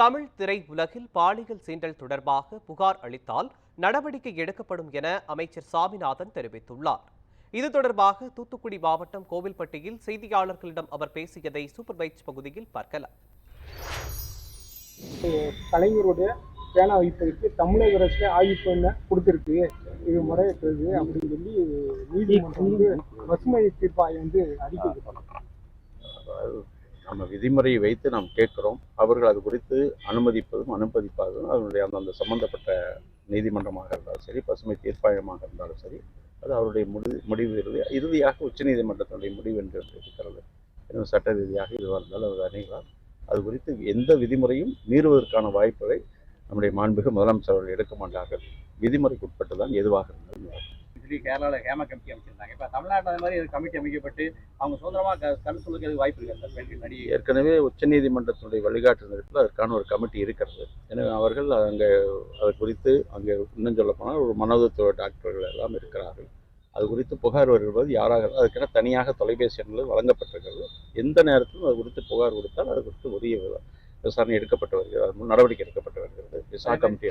தமிழ் திரையுலகில் பாலியல் சீண்டல் தொடர்பாக புகார் அளித்தால் நடவடிக்கை எடுக்கப்படும் என அமைச்சர் சாமிநாதன் தெரிவித்துள்ளார். இது தொடர்பாக தூத்துக்குடி மாவட்டம் கோவில்பட்டியில் செய்தியாளர்களிடம் அவர் பேசியதை சூப்பர் பைட்ஸ் பகுதியில் பார்க்கலாம். கலைஞருடைய பேனா வைப்பதற்கு தமிழக அரசு ஆய்வு பண்ண கொடுத்துருக்கு. இது முறையற்றது அப்படின்னு சொல்லி நீதிமன்றம் வந்து பசுமை தீர்ப்பாயம் வந்து அறிக்கை நம்ம விதிமுறையை வைத்து நாம் கேட்கிறோம். அவர்கள் அது குறித்து அனுமதிப்பதும் அனுமதிப்பதும் அதனுடைய அந்தந்த சம்பந்தப்பட்ட நீதிமன்றமாக இருந்தாலும் சரி பசுமை தீர்ப்பாயமாக இருந்தாலும் சரி அது அவருடைய முடி முடிவு இறுதியாக உச்சநீதிமன்றத்தினுடைய முடிவு என்று இருக்கிறது. இன்னும் சட்ட ரீதியாக இதுவாக இருந்தாலும் அவர் அணுகலாம். அது குறித்து எந்த விதிமுறையும் மீறுவதற்கான வாய்ப்புகளை நம்முடைய மாண்புமிகு முதலமைச்சர் அவர்கள் எடுக்க மாட்டார்கள் விதிமுறைக்குட்பட்டு தான் எதுவாக இருந்தாலும் சொல்லி கேரளாவில் ஹேமா கமிட்டி அமைச்சிருந்தாங்க. இப்போ தமிழ்நாட்டில் அந்த மாதிரி ஒரு கமிட்டி அமைக்கப்பட்டு அவங்க சுதந்திரமாக கருத்து சொல்லுறதுக்கு வாய்ப்பு இருக்கு. சார் பெண்கள் நடிகை ஏற்கனவே உச்சநீதிமன்றத்தினுடைய வழிகாட்டுதலுக்கு அதற்கான ஒரு கமிட்டி இருக்கிறது. எனவே அவர்கள் அங்கே அது குறித்து அங்கே இன்னும் சொல்லப்போனால் ஒரு மனோதத்துவ டாக்டர்கள் எல்லாம் இருக்கிறார்கள். அது குறித்து புகார் வருவது யாராக அதுக்கென தனியாக தொலைபேசி எண்கள் வழங்கப்பட்டிருக்கிறது. எந்த நேரத்திலும் அது குறித்து புகார் கொடுத்தால் அது குறித்து உரிய விசாரணை எடுக்கப்பட்டு வருகிறது. அது நடவடிக்கை எடுக்கப்பட்டு வருகிறது. Visa committee